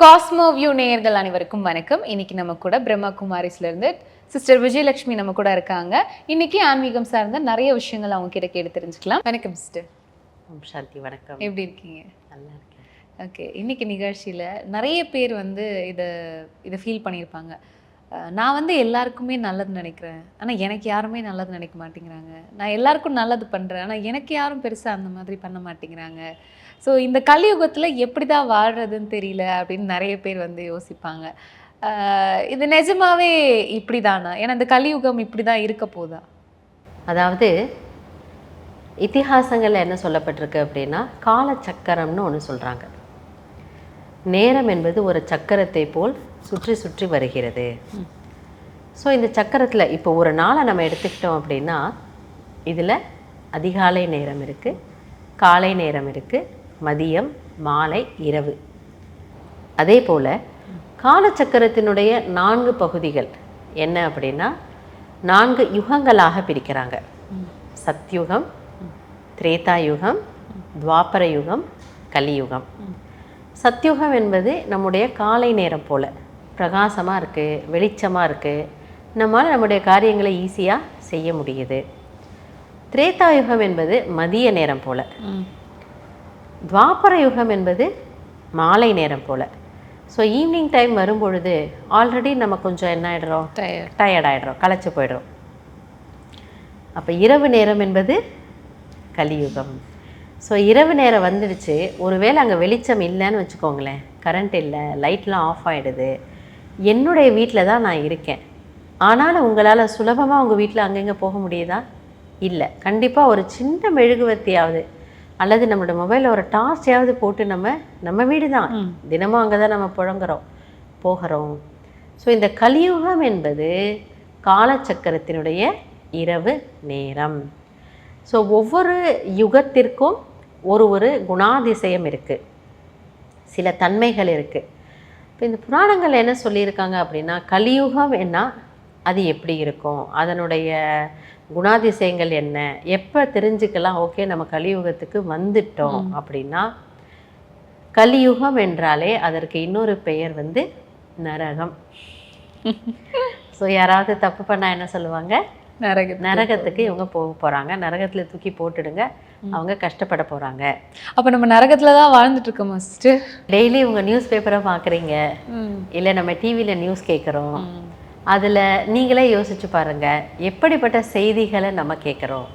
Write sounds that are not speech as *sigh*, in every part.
Cosmo view நேயர்கள் அனைவருக்கும் வணக்கம். இன்னைக்கு நம்ம கூட பிரம்மகுமாரிஸ்ல இருந்து சிஸ்டர் விஜயலட்சுமி நம்ம கூட இருக்காங்க. இன்னைக்கு ஆன்மீகம் சார்ந்த நிறைய விஷயங்கள் அவங்க கிட்ட கேட்டு தெரிஞ்சுக்கலாம். வணக்கம் சிஸ்டர் சாந்தி வணக்கம். எப்படி இருக்கீங்க? நல்லா இருக்கேன். ஓகே இன்னைக்கு நிகழ்ச்சியில் நிறைய பேர் வந்து இதை இதை ஃபீல் பண்ணியிருப்பாங்க. நான் வந்து எல்லாருக்குமே நல்லது நினைக்கிறேன். ஆனால் எனக்கு யாருமே நல்லது நினைக்க மாட்டேங்கிறாங்க. நான் எல்லாருக்கும் நல்லது பண்ணுறேன் ஆனால் எனக்கு யாரும் பெருசாக அந்த மாதிரி பண்ண மாட்டேங்கிறாங்க. ஸோ இந்த கலியுகத்தில் எப்படி தான் வாழ்கிறதுன்னு தெரியல அப்படின்னு நிறைய பேர் வந்து யோசிப்பாங்க. இது நிஜமாவே இப்படி தானா ஏன்னா இந்த கலியுகம் இப்படி தான் இருக்க போதா? அதாவது இத்திஹாசங்களில் என்ன சொல்லப்பட்டிருக்கு அப்படின்னா காலச்சக்கரம்னு ஒன்று சொல்கிறாங்க நேரம் என்பது ஒரு சக்கரத்தை போல் சுற்றி சுற்றி வருகிறது. ஸோ இந்த சக்கரத்தில் இப்போ ஒரு நாளை நம்ம எடுத்துக்கிட்டோம் அப்படின்னா இதில் அதிகாலை நேரம் இருக்குது காலை நேரம் இருக்குது மதியம் மாலை இரவு. அதே போல் காலச்சக்கரத்தினுடைய நான்கு பகுதிகள் என்ன அப்படின்னா நான்கு யுகங்களாக பிரிக்கிறாங்க. சத்யுகம் திரேதாயுகம் துவாபர யுகம் கலியுகம். சத்யுகம் என்பது நம்முடைய காலை நேரம் போல். பிரகாசமாக இருக்குது வெளிச்சமாக இருக்குது நம்மால் நம்முடைய காரியங்களை ஈஸியாக செய்ய முடியுது. திரேதாயுகம் என்பது மதிய நேரம் போல். துவாபர யுகம் என்பது மாலை நேரம் போல். ஸோ ஈவினிங் டைம் வரும்பொழுது ஆல்ரெடி நம்ம கொஞ்சம் என்ன ஆகிடுறோம் டயர்ட் ஆகிடுறோம் களைச்சு போயிடுறோம். அப்போ இரவு நேரம் என்பது கலியுகம். ஸோ இரவு நேரம் வந்துடுச்சு. ஒருவேளை அங்கே வெளிச்சம் இல்லைன்னு வச்சுக்கோங்களேன். கரண்ட் இல்லை லைட்லாம் ஆஃப் ஆகிடுது என்னுடைய வீட்டில் தான் நான் இருக்கேன். ஆனாலும் உங்களால் சுலபமாக உங்கள் வீட்டில் அங்கங்கே போக முடியுதா? இல்லை. கண்டிப்பாக ஒரு சின்ன மெழுகுவர்த்தியாவது அல்லது நம்மளோட மொபைலில் ஒரு டார்ச்சையாவது போட்டு நம்ம நம்ம வீடு தான் தினமும் அங்கே தான் நம்ம புழங்குறோம் போகிறோம். ஸோ இந்த கலியுகம் என்பது காலச்சக்கரத்தினுடைய இரவு நேரம். ஸோ ஒவ்வொரு யுகத்திற்கும் ஒரு ஒரு குணாதிசயம் இருக்குது சில தன்மைகள் இருக்குது இப்போ இந்த புராணங்கள் என்ன சொல்லியிருக்காங்க அப்படின்னா கலியுகம் என்ன? அது எப்படி இருக்கும்? அதனுடைய குணாதிசயங்கள் என்ன? எப்போ தெரிஞ்சுக்கலாம் ஓகே நம்ம கலியுகத்துக்கு வந்துட்டோம் அப்படின்னா கலியுகம் என்றாலே அதற்கு இன்னொரு பெயர் வந்து நரகம். *laughs* ஸோ யாராவது தப்பு பண்ணால் என்ன சொல்லுவாங்க? நரக நரகத்துக்கு இவங்க போக போகிறாங்க நரகத்தில் தூக்கி போட்டுடுங்க. அவங்க கஷ்டப்பட போகிறாங்க அப்போ நம்ம நரகத்தில் தான் வாழ்ந்துட்டு இருக்கோமா சிஸ்டர் டெய்லி உங்கள் நியூஸ் பேப்பரை பார்க்குறீங்க இல்லை நம்ம டிவியில் நியூஸ் கேட்குறோம் அதில் நீங்களே யோசிச்சு பாருங்கள் எப்படிப்பட்ட செய்திகளை நம்ம கேட்குறோம்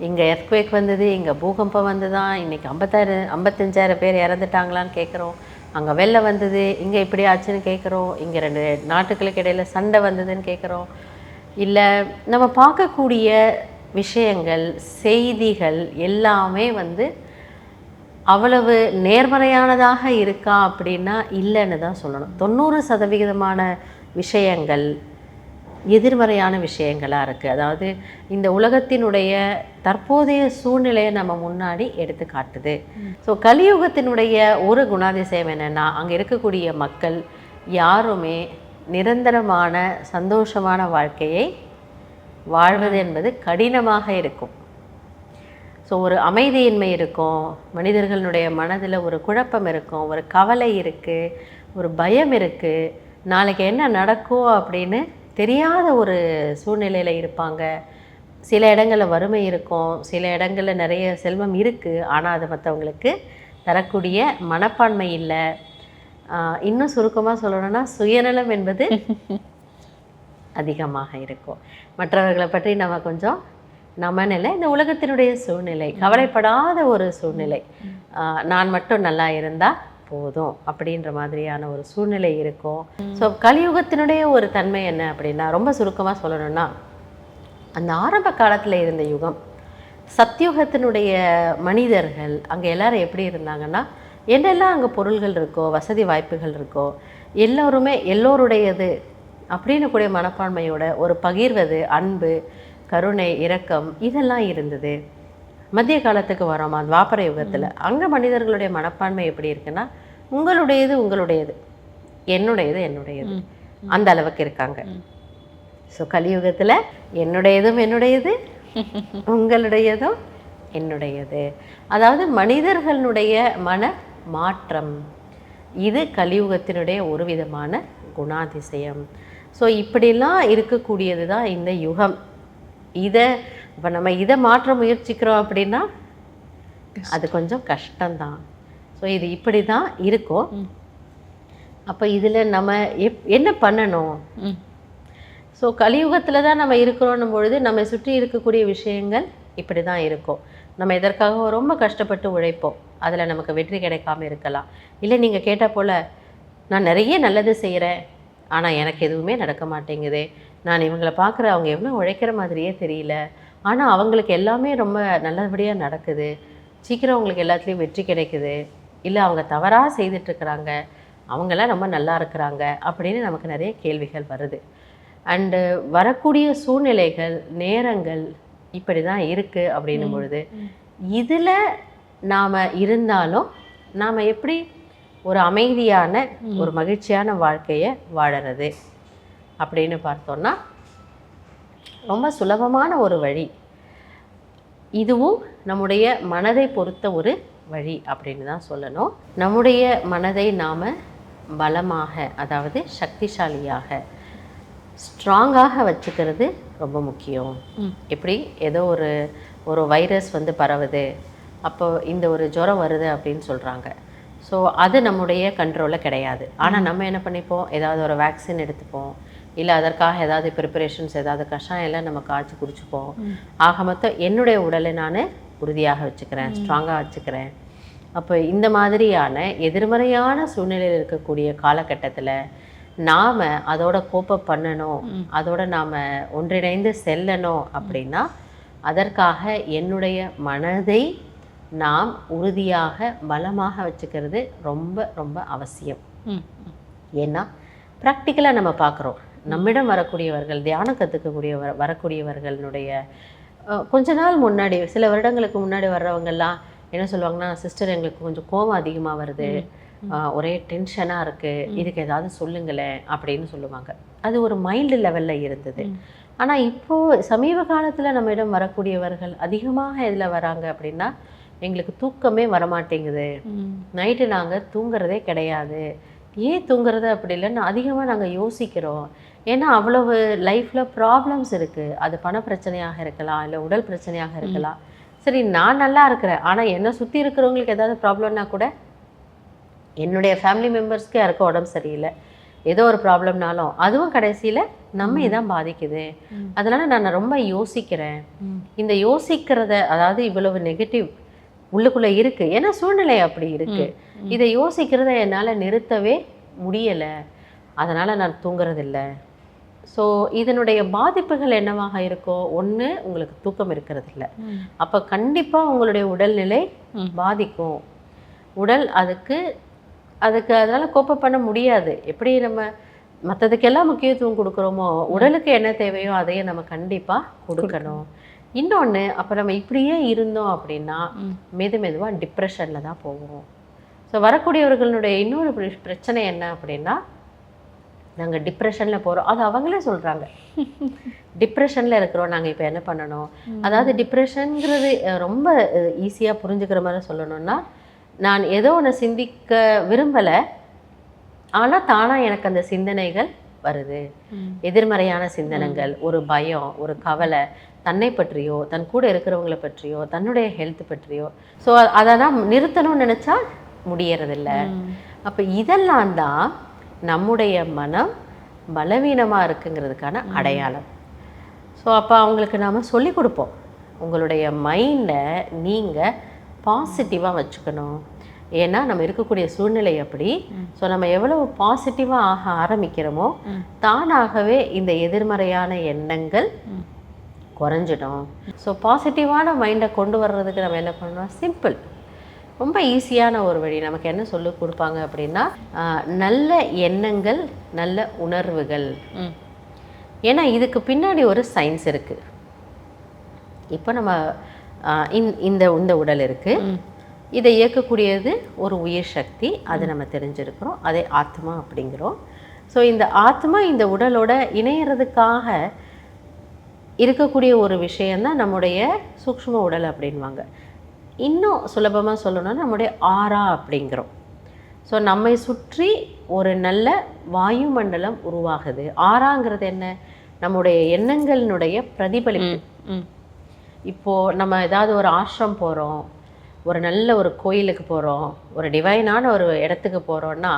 இங்கே எர்த்குவேக் வந்தது இங்கே பூகம்பம் வந்துதான் இன்னைக்கு ஐம்பத்தாறு ஐம்பத்தஞ்சாயிரம் பேர் இறந்துட்டாங்களான்னு கேட்குறோம் அங்கே வெள்ளம் வந்தது இங்கே இப்படி ஆச்சுன்னு கேட்குறோம் இங்கே ரெண்டு நாட்டுகளுக்கு இடையில சண்டை வந்ததுன்னு கேட்குறோம் இல்லை நம்ம பார்க்கக்கூடிய விஷயங்கள் செய்திகள் எல்லாமே வந்து அவ்வளவு நேர்மறையானதாக இருக்கா அப்படின்னா இல்லைன்னு தான் சொல்லணும். தொண்ணூறு சதவிகிதமான விஷயங்கள் எதிர்மறையான விஷயங்களாக இருக்குது அதாவது இந்த உலகத்தினுடைய தற்போதைய சூழ்நிலையை நம்ம முன்னாடி எடுத்து காட்டுது. ஸோ கலியுகத்தினுடைய ஒரு குணாதிசயம் என்னென்னா அங்கே இருக்கக்கூடிய மக்கள் யாருமே நிரந்தரமான சந்தோஷமான வாழ்க்கையை வாழ்வது என்பது கடினமாக இருக்கும். ஸோ ஒரு அமைதியின்மை இருக்கும் மனிதர்களுடைய மனதில் ஒரு குழப்பம் இருக்கும் ஒரு கவலை இருக்குது ஒரு பயம் இருக்குது நாளைக்கு என்ன நடக்கும் அப்படின்னு தெரியாத ஒரு சூழ்நிலையில் இருப்பாங்க. சில இடங்களில் வறுமை இருக்கும். சில இடங்களில் நிறைய செல்வம் இருக்குது ஆனால் அது மற்றவங்களுக்கு தரக்கூடிய மனப்பான்மை இல்லை. இன்னும் சுருக்கமாக சொல்லணும்னா சுயநலம் என்பது அதிகமாக இருக்கும். மற்றவர்களை பற்றி நம்ம கொஞ்சம் நம்ம நிலை இந்த உலகத்தினுடைய சூழ்நிலை கவலைப்படாத ஒரு சூழ்நிலை. நான் மட்டும் நல்லா இருந்தால் போதும் அப்படின்ற மாதிரியான ஒரு சூழ்நிலை இருக்கும். ஸோ கலியுகத்தினுடைய ஒரு தன்மை என்ன அப்படின்னா ரொம்ப சுருக்கமாக சொல்லணும்னா அந்த ஆரம்ப காலத்தில் இருந்த யுகம் சத்யுகத்தினுடைய மனிதர்கள் அங்கே எல்லாரும் எப்படி இருந்தாங்கன்னா என்னெல்லாம் அங்கே பொருள்கள் இருக்கோ வசதி வாய்ப்புகள் இருக்கோ எல்லோருமே எல்லோருடையது அப்படின்னு கூடிய மனப்பான்மையோட ஒரு பகிர்வது அன்பு கருணை இரக்கம் இதெல்லாம் இருந்தது. மத்திய காலத்துக்கு வரோமா? துவாபர யுகத்தில். அங்கே மனிதர்களுடைய மனப்பான்மை எப்படி இருக்குன்னா உங்களுடையது உங்களுடையது. என்னுடையது என்னுடையது. அந்த அளவுக்கு இருக்காங்க. ஸோ கலியுகத்தில் என்னுடையதும் என்னுடையது *laughs* உங்களுடையதும் என்னுடையது. அதாவது மனிதர்களுடைய மன மாற்றம். இது கலியுகத்தினுடைய ஒரு விதமான குணாதிசயம். ஸோ இப்படிலாம் இருக்கக்கூடியது தான் இந்த யுகம். இதை இப்போ நம்ம இதை மாற்ற முயற்சிக்கிறோம் அப்படின்னா அது கொஞ்சம் கஷ்டம்தான். ஸோ இது இப்படி தான் இருக்கும். அப்போ இதில் நம்ம எப் என்ன பண்ணணும்? ஸோ கலியுகத்தில் தான் நம்ம இருக்கிறோன்னும் பொழுது நம்ம சுற்றி இருக்கக்கூடிய விஷயங்கள் இப்படி தான் இருக்கும் நம்ம எதற்காக ரொம்ப கஷ்டப்பட்டு உழைப்போம். அதில் நமக்கு வெற்றி கிடைக்காம இருக்கலாம். இல்லை நீங்கள் கேட்ட போல் நான் நிறைய நல்லது செய்கிறேன் ஆனால் எனக்கு எதுவுமே நடக்க மாட்டேங்குதே. நான் இவங்களை பார்க்குற அவங்க எவ்வளோ உழைக்கிற மாதிரியே தெரியல. ஆனால் அவங்களுக்கு எல்லாமே ரொம்ப நல்லபடியாக நடக்குது. சீக்கிரம் அவங்களுக்கு எல்லாத்துலேயும் வெற்றி கிடைக்குது. இல்லை அவங்க தவறாக செய்துட்ருக்குறாங்க. அவங்கெல்லாம் ரொம்ப நல்லா இருக்கிறாங்க அப்படின்னு நமக்கு நிறைய கேள்விகள் வருது. அண்டு வரக்கூடிய சூழ்நிலைகள் நேரங்கள் இப்படி தான் இருக்குது அப்படின்னும் பொழுது இதில் நாம் இருந்தாலும் நாம் எப்படி ஒரு அமைதியான ஒரு மகிழ்ச்சியான வாழ்க்கையை வாழறது அப்படின்னு பார்த்தோன்னா ரொம்ப சுலபமான ஒரு வழி. இதுவும் நம்முடைய மனதை பொறுத்த ஒரு வழி அப்படின்னு தான் சொல்லணும். நம்முடைய மனதை நாம் பலமாக அதாவது சக்திசாலியாக ஸ்ட்ராங்காக வச்சுக்கிறது ரொம்ப முக்கியம். எப்படி? ஏதோ ஒரு ஒரு வைரஸ் வந்து பரவுது. அப்போ இந்த ஒரு ஜுரம் வருது அப்படின்னு சொல்கிறாங்க ஸோ அது நம்முடைய கண்ட்ரோலில் கிடையாது. ஆனால் நம்ம என்ன பண்ணிப்போம்? ஏதாவது ஒரு வேக்சின் எடுத்துப்போம். இல்லை அதற்காக ஏதாவது ப்ரிப்பரேஷன்ஸ் ஏதாவது கஷாயம் எல்லாம் நம்ம காய்ச்சி குடிச்சுப்போம். ஆக மொத்தம் என்னுடைய உடலை நான் உறுதியாக வச்சுக்கிறேன் ஸ்ட்ராங்காக வச்சுக்கிறேன். அப்போ இந்த மாதிரியான எதிர்மறையான சூழ்நிலையில் இருக்கக்கூடிய காலகட்டத்தில் நாம் அதோட கோப்ப பண்ணணும் அதோட நாம் ஒன்றிணைந்து செல்லணும் அப்படின்னா அதற்காக என்னுடைய மனதை நாம் உறுதியாக பலமாக வச்சுக்கிறது ரொம்ப ரொம்ப அவசியம். ஏன்னா ப்ராக்டிக்கலாக நம்ம பார்க்குறோம். நம்மிடம் வரக்கூடியவர்கள் தியானம் கற்றுக்கக்கூடிய வர வரக்கூடியவர்களுடைய கொஞ்ச நாள் முன்னாடி சில வருடங்களுக்கு முன்னாடி வர்றவங்கெல்லாம் என்ன சொல்லுவாங்கன்னா சிஸ்டர் எங்களுக்கு கொஞ்சம் கோவம் அதிகமாக வருது. ஒரே டென்ஷனாக இருக்குது இதுக்கு ஏதாவது சொல்லுங்களேன் அப்படின்னு சொல்லுவாங்க. அது ஒரு மைல்டு லெவலில் இருந்தது. ஆனால் இப்போது சமீப காலத்தில் நம்மிடம் வரக்கூடியவர்கள் அதிகமாக எதில் வராங்க அப்படின்னா எங்களுக்கு தூக்கமே வரமாட்டேங்குது. நைட்டு நாங்கள் தூங்குறதே கிடையாது. ஏன் தூங்குறது அப்படி இல்லைன்னு அதிகமாக நாங்கள் யோசிக்கிறோம். ஏன்னா அவ்வளவு லைஃப்பில் ப்ராப்ளம்ஸ் இருக்குது அது பண பிரச்சனையாக இருக்கலாம் இல்லை உடல் பிரச்சனையாக இருக்கலாம். சரி நான் நல்லா இருக்கிறேன். ஆனால் என்னை சுற்றி இருக்கிறவங்களுக்கு ஏதாவது ப்ராப்ளம்னா கூட என்னுடைய ஃபேமிலி மெம்பர்ஸ்க்கு யாருக்கும் உடம்பு சரியில்லை. ஏதோ ஒரு ப்ராப்ளம்னாலும் அதுவும் கடைசியில் நம்ம இதான் பாதிக்குது. அதனால நான் ரொம்ப யோசிக்கிறேன். இந்த யோசிக்கிறத அதாவது இவ்வளவு நெகட்டிவ் உள்ளுக்குள்ள இருக்கு. ஏன்னா சூழ்நிலை அப்படி இருக்கு. இதை யோசிக்கிறத என்னால் நிறுத்தவே முடியலை. அதனால நான் தூங்குறதில்ல. ஸோ இதனுடைய பாதிப்புகள் என்னவாக இருக்கோ ஒன்று உங்களுக்கு தூக்கம் இருக்கிறது இல்ல. அப்போ கண்டிப்பாக உங்களுடைய உடல்நிலை. பாதிக்கும். உடல் அதுக்கு அதுக்கு அதனால் கோப்ப பண்ண முடியாது. எப்படி நம்ம மற்றதுக்கெல்லாம் முக்கியத்துவம் கொடுக்குறோமோ உடலுக்கு என்ன தேவையோ அதையே நம்ம கண்டிப்பாக கொடுக்கணும். இன்னொன்று அப்போ நம்ம இப்படியே இருந்தோம் அப்படின்னா. மெது மெதுவாக டிப்ரெஷனில் தான் போவோம். ஸோ வரக்கூடியவர்களுடைய இன்னொரு பிர- பிரச்சனை என்ன அப்படின்னா நாங்கள் டிப்ரெஷனில் போகிறோம் அது அவங்களே சொல்கிறாங்க டிப்ரெஷனில் இருக்கிறோம். நாங்கள் இப்போ என்ன பண்ணணும்? அதாவது டிப்ரெஷனுங்கிறது ரொம்ப ஈஸியாக புரிஞ்சுக்கிற மாதிரி சொல்லணும்னா நான் ஏதோ ஒன்று சிந்திக்க விரும்பலை. ஆனால் தானாக எனக்கு அந்த சிந்தனைகள் வருது. எதிர்மறையான சிந்தனைகள் ஒரு பயம் ஒரு கவலை தன்னை பற்றியோ தன் கூட இருக்கிறவங்கள பற்றியோ தன்னுடைய ஹெல்த் பற்றியோ. ஸோ அதை நான் நிறுத்தணும்னு நினச்சா முடியறதில்ல. அப்போ இதெல்லாம் தான் நம்முடைய மனம் பலவீனமாக இருக்குங்கிறதுக்கான அடையாளம். ஸோ அப்போ அவங்களுக்கு நாம் சொல்லி கொடுப்போம். உங்களுடைய மைண்டை நீங்கள் பாசிட்டிவாக வச்சுக்கணும். ஏன்னா நம்ம இருக்கக்கூடிய சூழ்நிலை அப்படி ஸோ நம்ம எவ்வளவு பாசிட்டிவாக ஆக ஆரம்பிக்கிறோமோ. தானாகவே இந்த எதிர்மறையான எண்ணங்கள். குறைஞ்சிடும். ஸோ பாசிட்டிவான மைண்டை கொண்டு வர்றதுக்கு நம்ம என்ன பண்ணணும்? சிம்பிள் ரொம்ப ஈஸியான ஒரு வழி. நமக்கு என்ன சொல்லி கொடுப்பாங்க அப்படின்னா நல்ல எண்ணங்கள் நல்ல உணர்வுகள். ஏன்னா இதுக்கு பின்னாடி ஒரு சயின்ஸ் இருக்குது இப்போ நம்ம இந்த இந்த உடல் இருக்குது ம். இதை இயக்கக்கூடியது ஒரு உயிர் சக்தி. அது நம்ம தெரிஞ்சிருக்கிறோம். அதே ஆத்மா அப்படிங்கிறோம். ஸோ இந்த ஆத்மா இந்த உடலோட இணையறதுக்காக இருக்கக்கூடிய ஒரு விஷயந்தான் நம்முடைய சூக்ஷ்ம உடல் அப்படின்வாங்க இன்னும் சுலபமாக சொல்லணும்னா நம்முடைய ஆறா அப்படிங்கிறோம். ஸோ நம்மை சுற்றி ஒரு நல்ல வாயுமண்டலம் உருவாகுது. ஆறாங்கிறது என்ன? நம்முடைய எண்ணங்களினுடைய பிரதிபலிப்பு. ம் இப்போ நம்ம ஏதாவது ஒரு ஆசிரம் போகிறோம் ஒரு நல்ல ஒரு கோயிலுக்கு போகிறோம் ஒரு டிவைனான ஒரு இடத்துக்கு போகிறோம்னா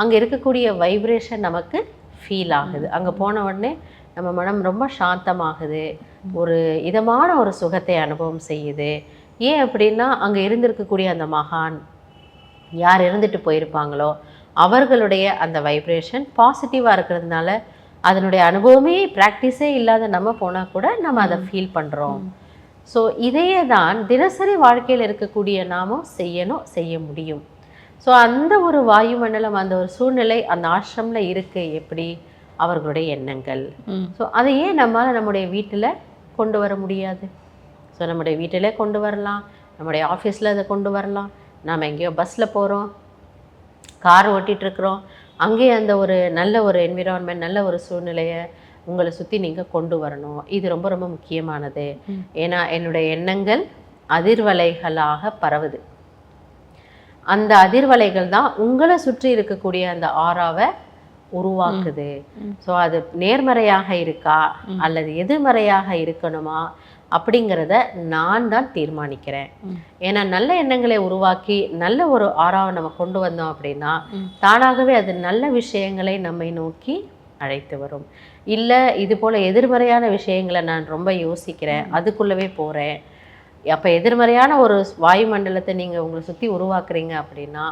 அங்கே இருக்கக்கூடிய வைப்ரேஷன் நமக்கு ஃபீல் ஆகுது. அங்கே போன உடனே நம்ம மனம் ரொம்ப சாந்தமாகுது. ஒரு இதமான ஒரு சுகத்தை அனுபவம் செய்யுது. ஏன் அப்படின்னா அங்கே இருந்திருக்கக்கூடிய அந்த மகான் யார் இருந்துட்டு போயிருப்பாங்களோ அவர்களுடைய அந்த வைப்ரேஷன் பாசிட்டிவாக இருக்கிறதுனால அதனுடைய அனுபவமே ப்ராக்டிஸே இல்லாத நம்ம போனால் கூட நம்ம அதை ஃபீல் பண்ணுறோம் ஸோ இதையே தான் தினசரி வாழ்க்கையில் இருக்கக்கூடிய நாமும் செய்யணும் செய்ய முடியும். ஸோ அந்த ஒரு வாயுமண்டலம் அந்த ஒரு சூழ்நிலை அந்த ஆசிரமில் இருக்கு எப்படி? அவர்களுடைய எண்ணங்கள். ஸோ அதை ஏன் நம்மளால் நம்முடைய வீட்டில் கொண்டு வர முடியாது? ஸோ நம்முடைய வீட்டிலே கொண்டு வரலாம் நம்முடைய ஆஃபீஸில் அதை கொண்டு வரலாம். நாம் எங்கேயோ பஸ்ஸில் போகிறோம் கார் ஓட்டிகிட்டு இருக்கிறோம். அங்கேயே அந்த ஒரு நல்ல ஒரு என்விரான்மெண்ட் நல்ல ஒரு சூழ்நிலையை உங்களை சுற்றி நீங்கள் கொண்டு வரணும். இது ரொம்ப ரொம்ப முக்கியமானது. ஏன்னா என்னுடைய எண்ணங்கள் அதிர்வலைகளாக பரவுது. அந்த அதிர்வலைகள் தான் உங்களை சுற்றி இருக்கக்கூடிய அந்த ஆறாவை உருவாக்குது. ஸோ அது நேர்மறையாக இருக்கா அல்லது எதிர்மறையாக இருக்கணுமா? அப்படிங்கிறத நான் தான் தீர்மானிக்கிறேன். ஏன்னா நல்ல எண்ணங்களை உருவாக்கி நல்ல ஒரு ஆறாவை நம்ம கொண்டு வந்தோம் அப்படின்னா தானாகவே அது நல்ல விஷயங்களை நம்மை நோக்கி அழைத்து வரும். இல்லை இது போல எதிர்மறையான விஷயங்களை நான் ரொம்ப யோசிக்கிறேன் அதுக்குள்ளவே போகிறேன் அப்போ எதிர்மறையான ஒரு வாயுமண்டலத்தை நீங்கள் உங்களை சுற்றி உருவாக்குறீங்க அப்படின்னா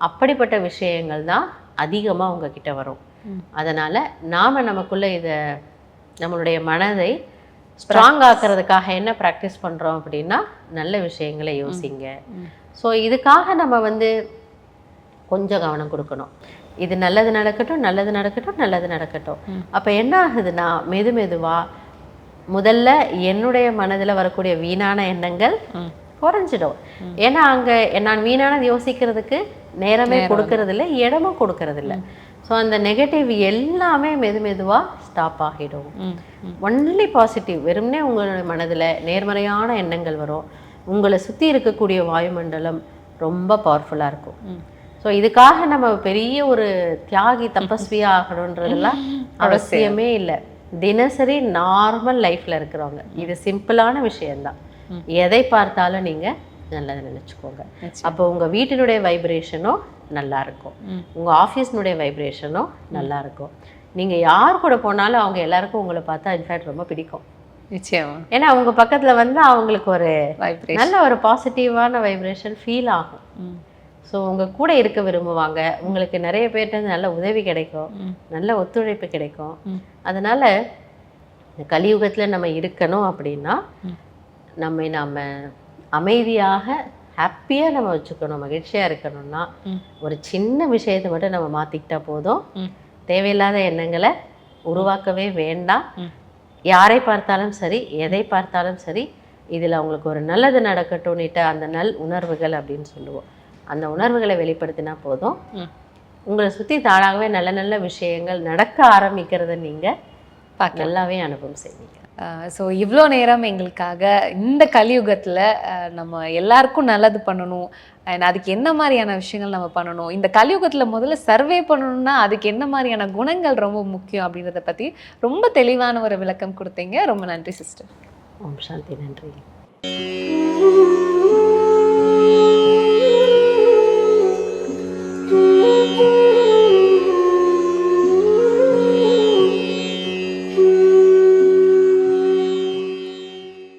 அப்படிப்பட்ட விஷயங்கள் தான் அதிகமாக உங்ககிட்ட வரும். அதனால் நாம் நமக்குள்ளே இதை நம்மளுடைய மனதை ஸ்ட்ராங் ஆக்கிறதுக்காக என்ன ப்ராக்டிஸ் பண்ணுறோம் அப்படின்னா நல்ல விஷயங்களை யோசிங்க. ஸோ இதுக்காக நம்ம வந்து கொஞ்சம் கவனம் கொடுக்கணும். இது நல்லது நடக்கட்டும் நல்லது நடக்கட்டும் நல்லது நடக்கட்டும். அப்போ என்ன ஆகுதுன்னா மெது மெதுவா முதல்ல என்னுடைய மனதில் வரக்கூடிய வீணான எண்ணங்கள். குறைஞ்சிடும். ஏன்னா அங்கே நான் வீணானது யோசிக்கிறதுக்கு நேரமே கொடுக்கறது இல்ல இடமும் கொடுக்கறது இல்ல ஸோ அந்த நெகட்டிவ் எல்லாமே மெது மெதுவாக ஸ்டாப் ஆகிடும். ஒன்லி பாசிட்டிவ் வெறுமனே உங்களுடைய மனதில் நேர்மறையான எண்ணங்கள் வரும். உங்களை சுற்றி இருக்கக்கூடிய வாயுமண்டலம் ரொம்ப பவர்ஃபுல்லாக இருக்கும். ஸோ இதுக்காக நம்ம பெரிய ஒரு தியாகி தபஸ்வியா ஆகணுன்றதெல்லாம் அவசியமே இல்லை. தினசரி நார்மல் லைஃப்பில் இருக்கிறவங்க. இது சிம்பிளான விஷயம்தான். எதை பார்த்தாலும் நீங்கள் நல்லது நினச்சிக்கோங்க. அப்போ உங்கள் வீட்டினுடைய வைப்ரேஷனும் நல்லா இருக்கும். உங்கள் ஆஃபீஸ்னுடைய வைப்ரேஷனும் நல்லா இருக்கும் நீங்கள் யார் கூட போனாலும் அவங்க எல்லாருக்கும் உங்களை பார்த்தா இன்ஃபேக்ட் ரொம்ப பிடிக்கும். நிச்சயமா. ஏன்னா உங்க பக்கத்துல வந்து அவங்களுக்கு ஒரு வைப்ரேஷன் நல்ல ஒரு பாசிட்டிவான வைப்ரேஷன் ஃபீல் ஆகும். ஸோ உங்க கூட இருக்க விரும்புவாங்க. உங்களுக்கு நிறைய இருந்து நல்ல உதவி கிடைக்கும். நல்ல ஒத்துழைப்பு கிடைக்கும். அதனால இந்த கலியுகத்துல நம்ம இருக்கணும் அப்படின்னா. நம்மை நாம அமைதியாக ஹாப்பியா நம்ம வச்சுக்கணும் மகிழ்ச்சியா இருக்கணும்னா. ஒரு சின்ன விஷயத்தை மட்டும் நம்ம மாத்திக்கிட்டா போதும். தேவையில்லாத எண்ணங்களை உருவாக்கவே வேண்டாம். யாரை பார்த்தாலும் சரி எதை பார்த்தாலும் சரி இதில் அவங்களுக்கு ஒரு நல்லது நடக்கட்டும்னுட்டு அந்த நல் உணர்வுகள் அப்படின்னு சொல்லுவோம் அந்த உணர்வுகளை வெளிப்படுத்தினா போதும். உங்களை சுற்றி தானாகவே நல்ல நல்ல விஷயங்கள் நடக்க ஆரம்பிக்கிறத நீங்கள் நல்லாவே அனுபவம் செய்வீங்க ஸோ இவ்வளோ நேரம் எங்களுக்காக இந்த கலியுகத்தில் நம்ம எல்லாருக்கும் நல்லது பண்ணணும். அண்ட் அதுக்கு என்ன மாதிரியான விஷயங்கள் நம்ம பண்ணணும்? இந்த கலியுகத்தில் முதல்ல சர்வே பண்ணணும்னா அதுக்கு என்ன மாதிரியான குணங்கள் ரொம்ப முக்கியம் அப்படின்றத பற்றி ரொம்ப தெளிவான ஒரு விளக்கம் கொடுத்தீங்க. ரொம்ப நன்றி சிஸ்டர் ஓம் சாந்தி நன்றி.